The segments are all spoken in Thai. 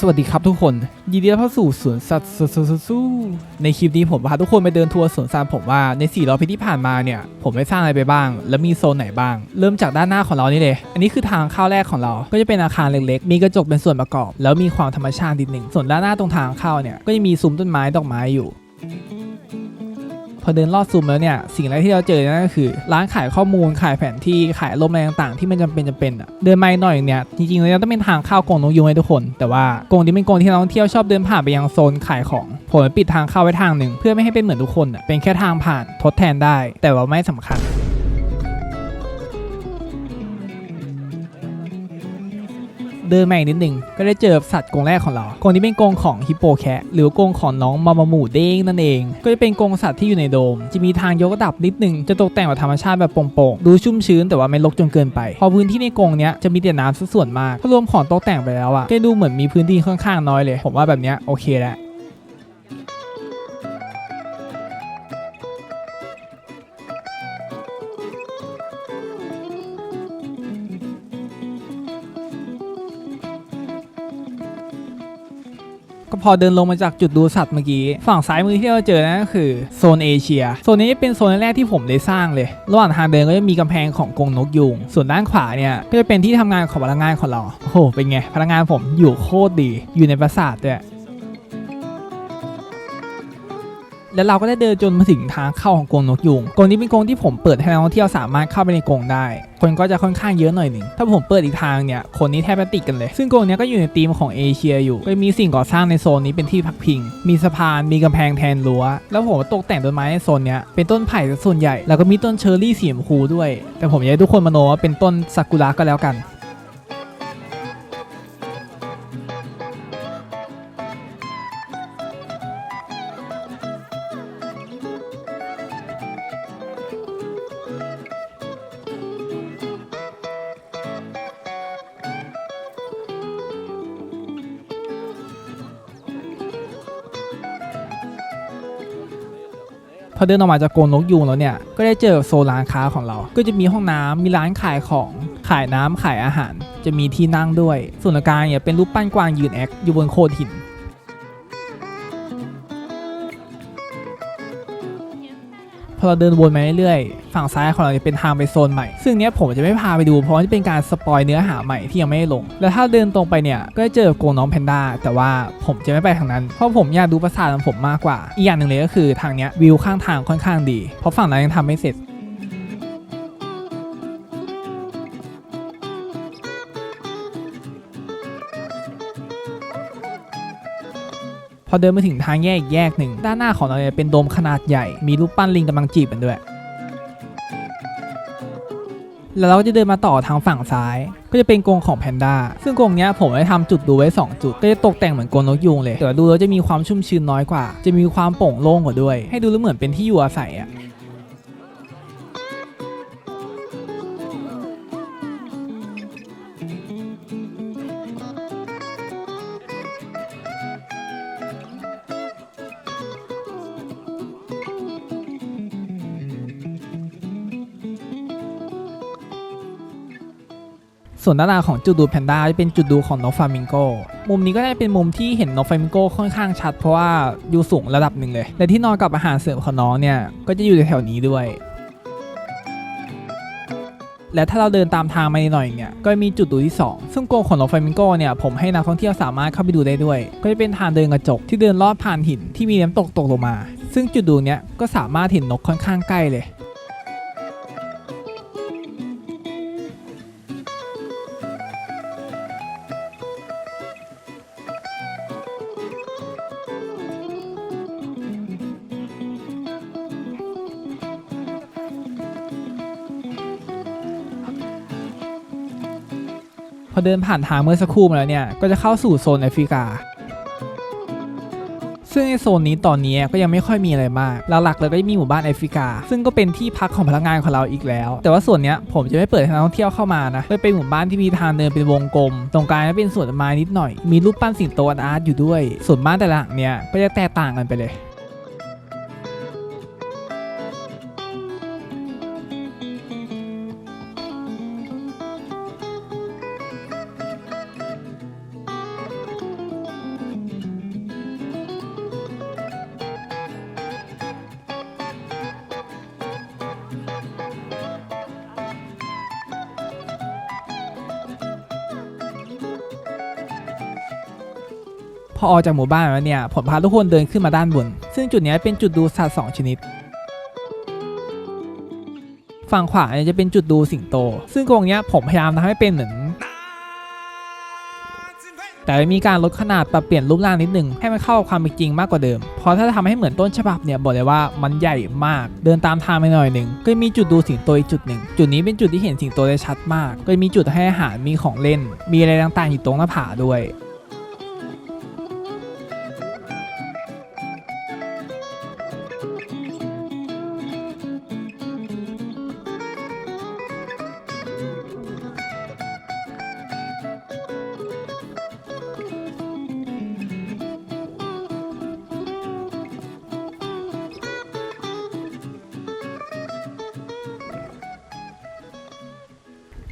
สวัสดีครับทุกคน ยินดีต้อนรับเข้าสู่สวนสัตว์สู้ในคลิปนี้ผมพาทุกคนไปเดินทัวร์สวนสัตว์ผมว่าใน4รอบปีที่ผ่านมาเนี่ย ผมได้สร้างอะไรไปบ้าง และมีโซนไหนบ้าง เริ่มจากด้านหน้าของเรานี่เลย อันนี้คือทางเข้าแรกของเรา ก็จะเป็นอาคารเล็กๆ มีกระจกเป็นส่วนประกอบ แล้วมีความธรรมชาตินิดหนึ่งส่วนด้านหน้าตรงทางเข้าเนี่ยก็จะมีซุ้มต้นไม้ดอกไม้อยู่ พอเดินลอดซุมแล้วเนี่ยสิ่งแรกที่เราเจอนั่นก็คือ ร้านขายข้อมูลขายแผนที่ขายลมอะไรต่างๆ ที่มันจำเป็นจำเป็นอะเดินไม่หน่อยเนี่ยจริงๆแล้วต้องเป็นทางเข้ากงนกยุงให้ทุกคน แต่ว่ากงนี้เป็นกงที่นักท่องเที่ยวชอบเดินผ่านไปยังโซนขายของผมเลปิดทางเข้าไว้ทางหนึ่ง เพื่อไม่ให้เป็นเหมือนทุกคนอะเป็นแค่ทางผ่านทดแทนได้ แต่ว่าไม่สำคัญ เดินมาอีกนิดหนึ่งก็ได้เจอสัตว์กรงแรกของเรากรงนี้เป็นกรงของฮิปโปแคะหรือกรงของน้องมามามูเด้งนั่นเอง ก็จะเป็นกรงสัตว์ที่อยู่ในโดม จะมีทางยกระดับนิดหนึงจะตกแต่งแบบธรรมชาติแบบโปร่งๆดูชุ่มชื้นแต่ว่าไม่รกจนเกินไป พอพื้นที่ในกรงเนี้ยจะมีแต่น้ำซะส่วนมากถ้ารวมของตกแต่งไปแล้วอะก็ดูเหมือนมีพื้นที่ค่อนข้างน้อยเลย ผมว่าแบบเนี้ยโอเคแล้ว ก็พอเดินลงมาจากจุดดูสัตว์เมื่อกี้ ฝั่งซ้ายมือที่เราเจอนั่นก็คือโซนเอเชีย โซนนี้เป็นโซนแรกที่ผมได้สร้างเลย ระหว่างทางเดินก็จะมีกำแพงของกรงนกยุง ส่วนด้านขวาเนี่ยก็จะเป็นที่ทำงานของพนักงานของเรา โอ้โห เป็นไงพนักงานผมอยู่โคตรดี อยู่ในปราสาทด้วย แล้วเราก็ได้เดินจนมาถึงทางเข้าของกรงนกยุงกรงนี้เป็นกรงที่ผมเปิดให้นักท่องเที่ยวสามารถเข้าไปในกรงได้ คนก็จะค่อนข้างเยอะหน่อยหนึ่งถ้าผมเปิดอีกทางเนี่ยคนนี้แทบจะติดกันเลย ซึ่งกรงนี้ก็อยู่ในธีมของเอเชียอยู่ก็มีสิ่งก่อสร้างในโซนนี้เป็นที่พักพิง มีสะพานมีกำแพงแทนรั้วแล้วผมตกแต่งต้นไม้ในโซนเนี้ยเป็นต้นไผ่ส่วนใหญ่ แล้วก็มีต้นเชอร์รี่สีชมพูด้วย แต่ผมอยากให้ทุกคนมโนว่าเป็นต้นซากุระก็แล้วกัน พอเดินออกมาจากโกนนกยูงแล้วเนี่ย ก็ได้เจอโซนร้านค้าของเรา ก็จะมีห้องน้ำมีร้านขายของ ขายน้ำขายอาหาร จะมีที่นั่งด้วยส่วนกลางเนี่ยเป็นรูปปั้นกวางยืนแอคอยู่บนโขดหิน พอเราเดินวนมาเรื่อยๆ ฝั่งซ้ายของเราจะเป็นทางไปโซนใหม่ ซึ่งเนี้ยผมจะไม่พาไปดูเพราะว่าจะเป็นการสปอยเนื้อหาใหม่ที่ยังไม่ได้ลง แล้วถ้าเดินตรงไปเนี่ยก็จะเจอโกงน้องแพนด้าแต่ว่าผมจะไม่ไปทางนั้น เพราะผมอยากดูปราสาทของผมมากกว่า อีกอย่างหนึ่งเลยก็คือทางเนี้ยวิวข้างทางค่อนข้างดี เพราะฝั่งนั้นยังทำไม่เสร็จ พอเดินมาถึงทางแยกอีกแยกหนึ่ง ด้านหน้าของเราเนี่ยเป็นโดมขนาดใหญ่ มีรูปปั้นลิงกำลังจีบกันด้วย แล้วเราก็จะเดินมาต่อทางฝั่งซ้าย ก็จะเป็นกรงของแพนด้า ซึ่งกรงเนี้ยผมได้ทำจุดดูไว้ 2 จุด ก็จะตกแต่งเหมือนกรงนกยูงเลย แต่ดูแล้วจะมีความชุ่มชื้นน้อยกว่า จะมีความโปร่งโล่งกว่าด้วย ให้ดูแล้วเหมือนเป็นที่อยู่อาศัยอะ ส่วนด้านหน้าของจุดดูแพนด้าจะเป็นจุดดูของนกฟลามิงโก มุมนี้ก็ได้เป็นมุมที่เห็นนกฟลามิงโกค่อนข้างชัดเพราะว่าอยู่สูงระดับหนึ่งเลย และที่นอนกับอาหารเสริมของน้องเนี่ยก็จะอยู่แถวๆนี้ด้วย และถ้าเราเดินตามทางมาหน่อยเนี่ยก็มีจุดดูที่ 2 ซึ่งโกงของนกฟลามิงโกเนี่ยผมให้นักท่องเที่ยวสามารถเข้าไปดูได้ด้วย ก็จะเป็นทางเดินกระจกที่เดินลอดผ่านหินที่มีน้ำตกตกลงมา ซึ่งจุดดูเนี้ยก็สามารถเห็นนกค่อนข้างใกล้เลย อเดินผ่านทางเมื่อสักครู่มาแล้วเนี่ย ก็จะเข้าสู่โซนแอฟริกา ซึ่งในโซนนี้ตอนนี้ก็ยังไม่ค่อยมีอะไรมาก หลักๆเลยก็จะมีหมู่บ้านแอฟริกา ซึ่งก็เป็นที่พักของพนักงานของเราอีกแล้ว แต่ว่าส่วนเนี้ยผมจะไม่เปิดให้นักท่องเที่ยวเข้ามานะเลยเป็นหมู่บ้านที่มีทางเดินเป็นวงกลม ตรงกลางก็เป็นสวนต้นไม้นิดหน่อย มีรูปปั้นสิงโตอาร์ตอยู่ด้วย ส่วนบ้านแต่ละหลังเนี่ยก็จะแตกต่างกันไปเลย พอออกจากหมู่บ้านแล้วเนี่ยผมพาทุกคนเดินขึ้นมาด้านบน ซึ่งจุดนี้เป็นจุดดูสัตว์สองชนิด ฝั่งขวาเนี่ยจะเป็นจุดดูสิงโต ซึ่งกรงเนี้ยผมพยายามทำให้เป็นเหมือนแต่มีการลดขนาดปรับเปลี่ยนรูปร่างนิดนึง ให้มันเข้าความเป็นจริงมากกว่าเดิม เพราะถ้าทำให้เหมือนต้นฉบับเนี่ยบอกเลยว่ามันใหญ่มาก เดินตามทางไปหน่อยหนึ่งก็มีจุดดูสิงโตอีกจุดหนึ่ง จุดนี้เป็นจุดที่เห็นสิงโตได้ชัดมาก ก็มีจุดให้อาหาร มีของเล่น มีอะไรต่างๆอยู่ตรงหน้าผาด้วย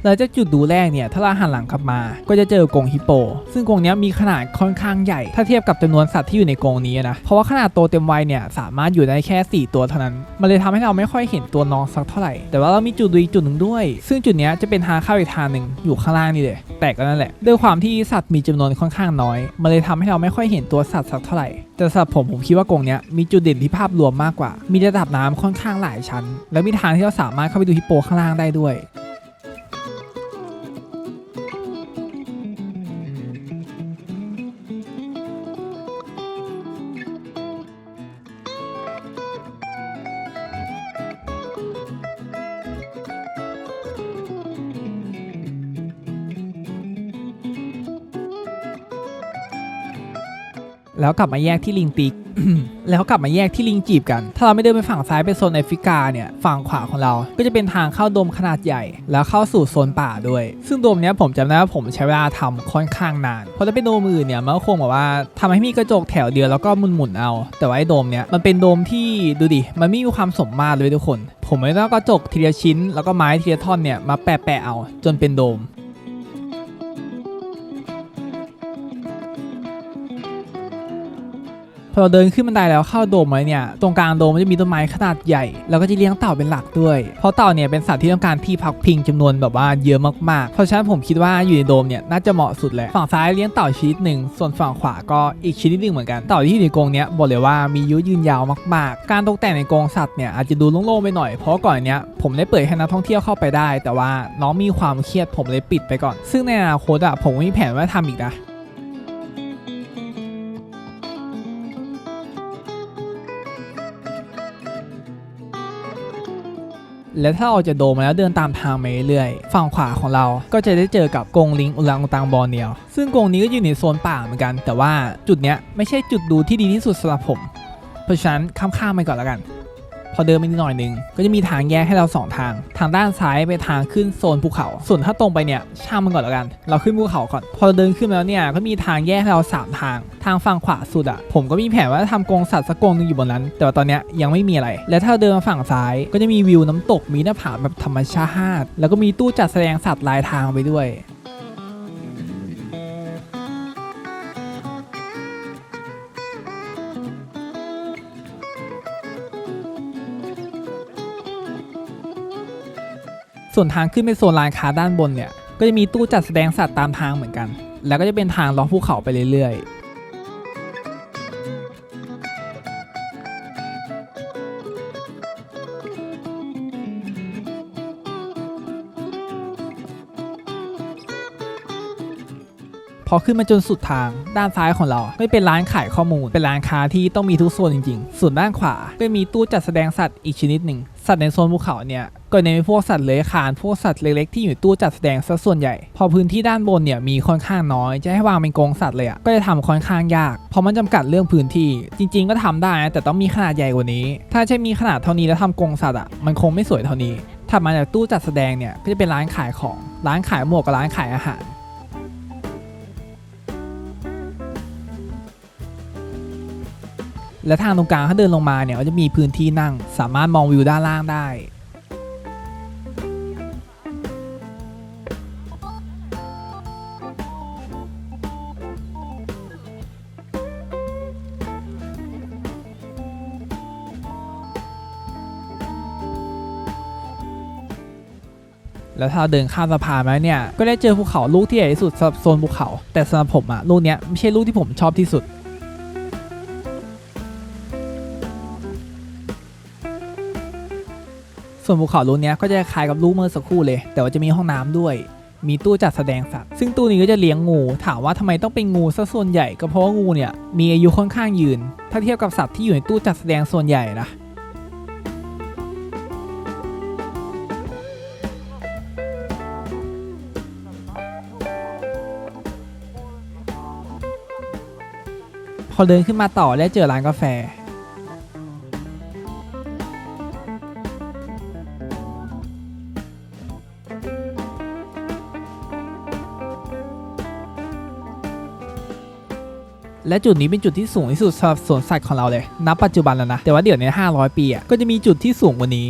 แล้วจากจุดดูแรกเนี่ยถ้าเราหันหลังกลับมา ก็จะเจอกรงฮิปโป ซึ่งกรงนี้มีขนาดค่อนข้างใหญ่ ถ้าเทียบกับจำนวนสัตว์ที่อยู่ในกรงนี้นะ เพราะว่าขนาดโตเต็มวัยเนี่ยสามารถอยู่ได้แค่ 4 ตัวเท่านั้น มันเลยทำให้เราไม่ค่อยเห็นตัวน้องสักเท่าไหร่ แต่ว่าเรามีจุดดูอีกจุดหนึ่งด้วย ซึ่งจุดนี้จะเป็นทางเข้าอีกทางหนึ่งอยู่ข้างล่างนี่เลย แต่ก็นั่นแหละ ด้วยความที่สัตว์มีจำนวนค่อนข้างน้อย มันเลยทำให้เราไม่ค่อยเห็นตัวสัตว์สักเท่าไหร่ แต่สำหรับผมผมคิดว่ากรงเนี้ยมีจุดเด่นที่ภาพรวมมากกว่า มีระดับน้ำค่อนข้างหลายชั้น และมีทางที่เราสามารถเข้าไปดูฮิปโปข้างล่างได้ด้วย แล้วกลับมาแยกที่ลิงตีแล้วกลับมาแยกที่ลิงจีบกัน ถ้าเราไม่เดินไปฝั่งซ้ายไปโซนแอฟริกาเนี่ยฝั่งขวาของเรา ก็จะเป็นทางเข้าโดมขนาดใหญ่ แล้วเข้าสู่โซนป่าด้วย ซึ่งโดมเนี้ยผมจำได้ว่าผมใช้เวลาทำค่อนข้างนาน เพราะถ้าเป็นโดมอื่นเนี่ยมันก็คงแบบว่าทำให้มีกระจกแถวเดียวแล้วก็หมุนๆเอา แต่ว่าไอ้โดมเนี้ยมันเป็นโดมที่ดูดิ มันไม่มีความสมมาตรเลยทุกคน ผมไม่ต้องกระจกทีละชิ้น แล้วก็ไม้ทีละท่อนเนี่ยมาแปะๆเอา จนเป็นโดม อเราเดินขึ้นบันไดแล้วเข้าโดมไว้เนี่ยตรงกลางโดมมันจะมีต้นไม้ขนาดใหญ่ แล้วก็จะเลี้ยงเต่าเป็นหลักด้วย เพราะเต่าเนี่ยเป็นสัตว์ที่ต้องการที่พักพิงจำนวนแบบว่าเยอะมากๆ เพราะฉะนั้นผมคิดว่าอยู่ในโดมเนี่ยน่าจะเหมาะสุดแหละฝั่งซ้ายเลี้ยงเต่าชนิดหนึ่งส่วนฝั่งขวาก็อีกชนิดหนึ่งเหมือนกันเต่าที่อยู่ในกรงเนี้ยบอกเลยว่ามีอายุยืนยาวมากๆ การตกแต่งในกรงสัตว์เนี่ยอาจจะดูโล่งๆไปหน่อยเพราะก่อนเนี้ยผมได้เปิดให้นักท่องเที่ยวเข้าไปได้ แต่ว่าน้องมีความเครียดผมเลยปิดไปก่อน ซึ่งในอนาคตอะผมมีแผนว่าจะทำอีกนะ และถ้าเราจะโดมาแล้วเดินตามทางไปเรื่อยๆฝั่งขวาของเราก็จะได้เจอกับกงลิงอุลังอุตังบอร์เนียวซึ่งกงนี้ก็อยู่ในโซนป่าเหมือนกัน แต่ว่าจุดเนี้ยไม่ใช่จุดดูที่ดีที่สุดสำหรับผม เพราะฉะนั้นข้ามๆไปก่อนแล้วกัน พอเดินไปนิดหน่อยหนึงก็จะมีทางแยกให้เราสองทาง ทางด้านซ้ายไปทางขึ้นโซนภูเขา ส่วนถ้าตรงไปเนี่ยช่างมันก่อนแล้วกัน เราขึ้นภูเขาก่อน พอเดินขึ้นมาแล้วเนี่ยก็มีทางแยกให้เราสามทาง ทางฝั่งขวาสุดอะผมก็มีแผนว่าจะทำกรงสัตว์สักกรงหนึงอยู่บนนั้น แต่ว่าตอนเนี้ยยังไม่มีอะไร และถ้าเราเดินมาฝั่งซ้ายก็จะมีวิวน้ำตกมีหน้าผาแบบธรรมชาติ แล้วก็มีตู้จัดแสดงสัตว์ลายทางไปด้วย ส่วนทางขึ้นไปโซนลานค้าด้านบนเนี่ยก็จะมีตู้จัดแสดงสัตว์ตามทางเหมือนกัน แล้วก็จะเป็นทางล้อภูเขาไปเรื่อยๆพอขึ้นมาจนสุดทางด้านซ้ายของเรา ไม่เป็นร้านขายข้อมูล เป็นร้านค้าที่ต้องมีทุกโซนจริงๆ ส่วนด้านขวาก็มีตู้จัดแสดงสัตว์อีกชนิดหนึ่ง สัตว์ในโซนภูเขาเนี่ยก็เน้นเป็นพวกสัตว์เลื้อยคลานพวกสัตว์เล็กๆที่อยู่ตู้จัดแสดงซะส่วนใหญ่ พอพื้นที่ด้านบนเนี่ยมีค่อนข้างน้อยจะให้วางเป็นกรงสัตว์เลยอะก็จะทำค่อนข้างยากเพราะมันจำกัดเรื่องพื้นที่ จริง ๆ ก็ทำได้นะแต่ต้องมีขนาดใหญ่กว่านี้ ถ้าใช่มีขนาดเท่านี้แล้วทำกรงสัตว์อะมันคงไม่สวยเท่านี้ถัดมาจากตู้จัดแสดงเนี่ยก็จะเป็นร้านขายของร้านขายหมวกกับร้านขายอาหาร และทางตรงกลางถ้าเดินลงมาเนี่ยก็จะมีพื้นที่นั่ง สามารถมองวิวด้านล่างได้ แล้วถ้าเราเดินข้ามสะพานมาเนี่ย ก็ได้เจอภูเขาลูกที่ใหญ่ที่สุดสำหรับโซนภูเขา แต่สำหรับผมอะลูกเนี้ยไม่ใช่ลูกที่ผมชอบที่สุด ส่วนภูเขาลูกนี้ก็จะคล้ายกับลูกเมื่อสักครู่เลย แต่ว่าจะมีห้องน้ำด้วย มีตู้จัดแสดงสัตว์ ซึ่งตู้นี้ก็จะเลี้ยงงู ถามว่าทำไมต้องเป็นงูซะส่วนใหญ่ก็เพราะว่างูเนี่ยมีอายุค่อนข้างยืน ถ้าเทียบกับสัตว์ที่อยู่ในตู้จัดแสดงส่วนใหญ่นะพอเดินขึ้นมาต่อได้เจอร้านกาแฟ และจุดนี้เป็นจุดที่สูงที่สุดสำหรับสวนสัตว์ของเราเลยนับปัจจุบันแล้วนะ แต่ว่าเดี๋ยวใน 500 ปีอะก็จะมีจุดที่สูงกว่านี้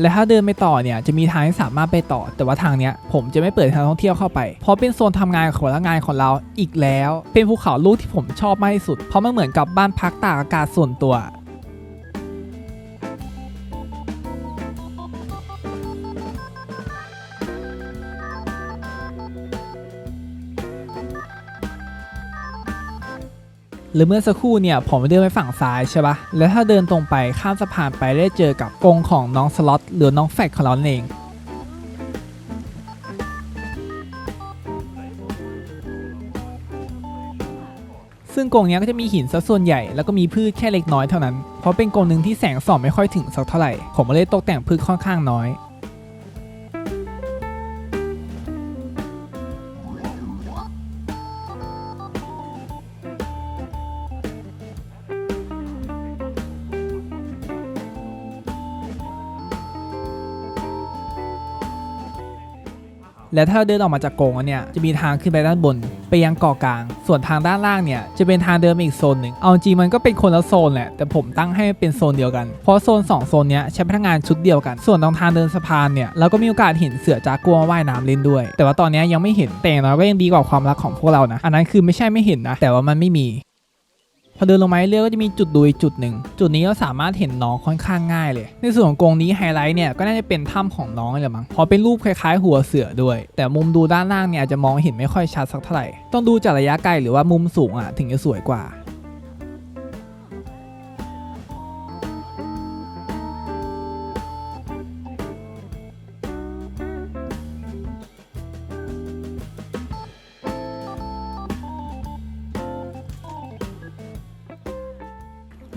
และถ้าเดินไปต่อเนี่ยจะมีทางที่สามารถไปต่อ แต่ว่าทางเนี้ยผมจะไม่เปิดให้นักท่องเที่ยวเข้าไป เพราะเป็นโซนทำงานของพนักงานของเราอีกแล้ว เป็นภูเขาลูกที่ผมชอบมากที่สุด เพราะมันเหมือนกับบ้านพักตากอากาศส่วนตัว หรือเมื่อสักครู่เนี่ยผมเดินไปฝั่งซ้ายใช่ปะแล้วถ้าเดินตรงไปข้ามสะพานไปได้เจอกับกรงของน้องสล็อตหรือน้องแฟกของเรานั่นเองซึ่งกรงนี้ก็จะมีหินซะส่วนใหญ่แล้วก็มีพืชแค่เล็กน้อยเท่านั้น เพราะเป็นกรงหนึ่งที่แสงส่องไม่ค่อยถึงสักเท่าไหร่ ผมเลยตกแต่งพืชค่อนข้างน้อย และถ้าเราเดินออกมาจากกรงเนี่ยจะมีทางขึ้นไปด้านบน ไปยังเกาะกลาง ส่วนทางด้านล่างเนี่ยจะเป็นทางเดินอีกโซนหนึ่งเอาจริงมันก็เป็นคนละโซนแหละแต่ผมตั้งให้เป็นโซนเดียวกัน เพราะโซน 2 โซนเนี้ยใช้พนักงานชุดเดียวกัน ส่วนตรงทางเดินสะพานเนี่ยเราก็มีโอกาสเห็นเสือจากัวว่ายน้ำเล่นด้วย แต่ว่าตอนนี้ยยังไม่เห็นแต่อย่างน้อยก็ยังดีกว่าความรักของพวกเรานะ อันนั้นคือไม่ใช่ไม่เห็นนะแต่ว่ามันไม่มี พอเดินลงมาเรื่อยก็จะมีจุดดูอีกจุดหนึ่ง จุดนี้เราสามารถเห็นน้องค่อนข้างง่ายเลย ในส่วนของกรงนี้ไฮไลท์เนี่ยก็น่าจะเป็นถ้ำของน้องเลยมั้งเพอเป็นรูปคล้ายๆ หัวเสือด้วย แต่มุมดูด้านล่างเนี่ยอาจจะมองเห็นไม่ค่อยชัดสักเท่าไหร่ ต้องดูจากระยะไกลหรือว่ามุมสูงอะถึงจะสวยกว่า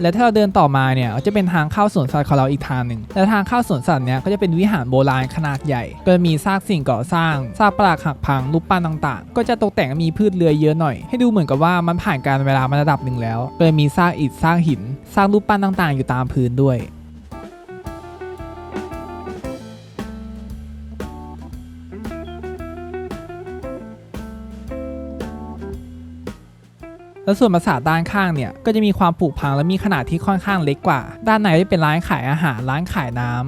และถ้าเราเดินต่อมาเนี่ยจะเป็นทางเข้าสวนสัตว์ของเราอีกทางหนึ่งและทางเข้าสวนสัตว์เนี่ยก็จะเป็นวิหารโบราณขนาดใหญ่ ก็จะมีซากสิ่งก่อสร้างซากปรักหักพังรูปปั้นต่างๆ ก็จะตกแต่งมีพืชเรือเยอะหน่อย ให้ดูเหมือนกับว่ามันผ่านการเวลามาระดับหนึ่งแล้วก็จะมีซากอิฐซากหินซากรูปปั้นต่างๆ อยู่ตามพื้นด้วย แล้วส่วนปราสาทด้านข้างเนี่ยก็จะมีความผุพังและมีขนาดที่ค่อนข้างเล็กกว่า ด้านในจะเป็นร้านขายอาหารร้านขายน้ำ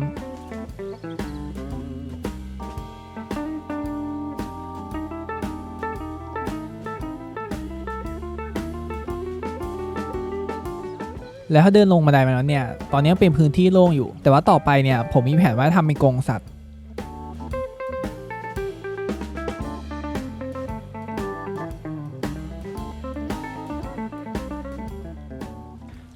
แล้วถ้าเดินลงบันไดมาแล้วเนี่ย ตอนนี้เป็นพื้นที่โล่งอยู่ แต่ว่าต่อไปเนี่ย ผมมีแผนว่าทำเป็นกรงสัตว์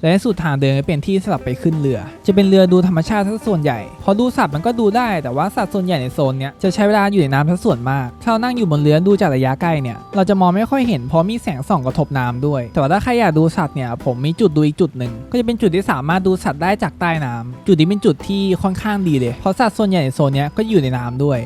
และในสุดทางเดินก็เป็นที่สลับไปขึ้นเรือ จะเป็นเรือดูธรรมชาติซะส่วนใหญ่ พอดูสัตว์มันก็ดูได้ แต่ว่าสัตว์ส่วนใหญ่ในโซนเนี้ยจะใช้เวลาอยู่ในน้ำซะส่วนมาก ถ้าเรานั่งอยู่บนเรือดูจากระยะใกล้เนี่ย เราจะมองไม่ค่อยเห็นเพราะมีแสงส่องกระทบน้ำด้วย แต่ว่าถ้าใครอยากดูสัตว์เนี่ย ผมมีจุดดูอีกจุดหนึ่ง ก็จะเป็นจุดที่สามารถดูสัตว์ได้จากใต้น้ำจุดนี้เป็นจุดที่ค่อนข้างดีเลย เพราะสัตว์ส่วนใหญ่ในโซนเนี้ยก็อยู่ในน้ำด้วย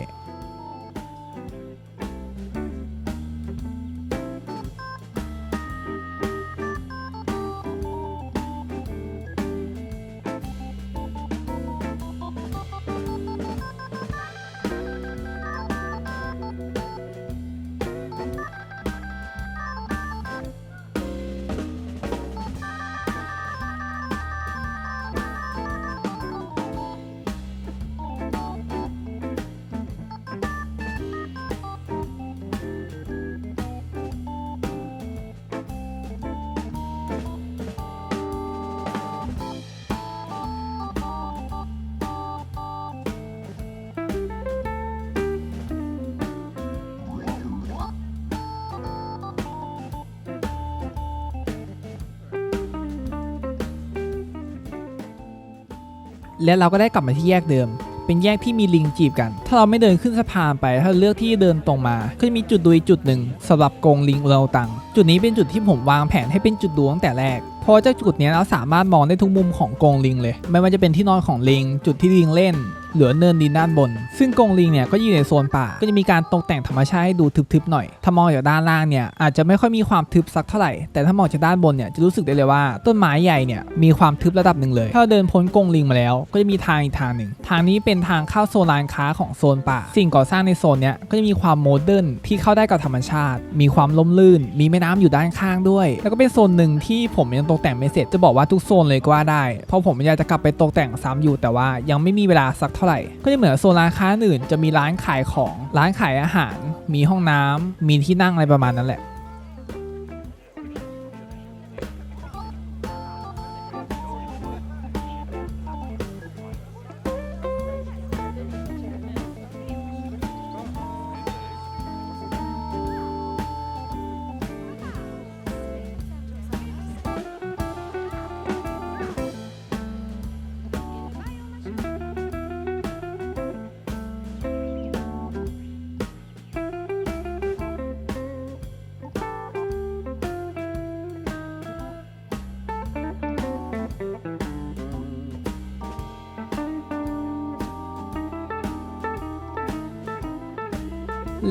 และเราก็ได้กลับมาที่แยกเดิม เป็นแยกที่มีลิงจีบกัน ถ้าเราไม่เดินขึ้นสะพานไปถ้าเลือกที่เดินตรงมาก็จะมีจุดดูอีกจุดหนึ่งสำหรับกรงลิงอุลังอุตัง จุดนี้เป็นจุดที่ผมวางแผนให้เป็นจุดดูตั้งแต่แรกเพราะจาจุดนี้เราสามารถมองได้ทุกมุมของกรงลิงเลย ไม่ว่าจะเป็นที่นอนของลิง จุดที่ลิงเล่น เหลือเนินดินด้านบน ซึ่งกรงลิงเนี่ยก็อยู่ในโซนป่า ก็จะมีการตกแต่งธรรมชาติให้ดูทึบๆหน่อย ถ้ามองจากด้านล่างเนี่ยอาจจะไม่ค่อยมีความทึบสักเท่าไหร่ แต่ถ้ามองจากด้านบนเนี่ยจะรู้สึกได้เลยว่า ต้นไม้ใหญ่เนี่ยมีความทึบระดับหนึ่งเลย ถ้าเดินพ้นกรงลิงมาแล้ว ก็จะมีทางอีกทางหนึ่ง ทางนี้เป็นทางเข้าโซนร้านค้าของโซนป่า สิ่งก่อสร้างในโซนเนี้ยก็จะมีความโมเดิร์นที่เข้าได้กับธรรมชาติ มีความล่มลื่น มีแม่น้ำอยู่ด้านข้างด้วย แล้วก็เป็นโซนหนึ่งที่ผมยังตกแต่งไม่เสร็จ จะบอกว่าทุกโซนเลยก็ว่าได้ เพราะผมอยากจะกลับไปตกแต่งซ้ำอยู่แต่ว่ายังไม่มีเวลาสักเท่าไหร่ ก็จะเหมือนโซนร้านค้าอื่นจะมีร้านขายของ ร้านขายอาหาร มีห้องน้ำมีที่นั่งอะไรประมาณนั้นแหละ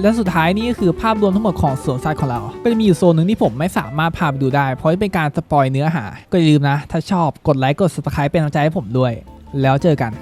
และสุดท้ายนี่ก็คือภาพรวมทั้งหมดของสวนสัตว์ของเราก็จะมีอยู่โซนหนึ่งที่ผมไม่สามารถพาไปดูได้ เพราะเป็นการสปอยเนื้อหา ก็อย่าลืมนะ ถ้าชอบกดไลค์กด subscribe เป็นกำลังใจให้ผมด้วย แล้วเจอกัน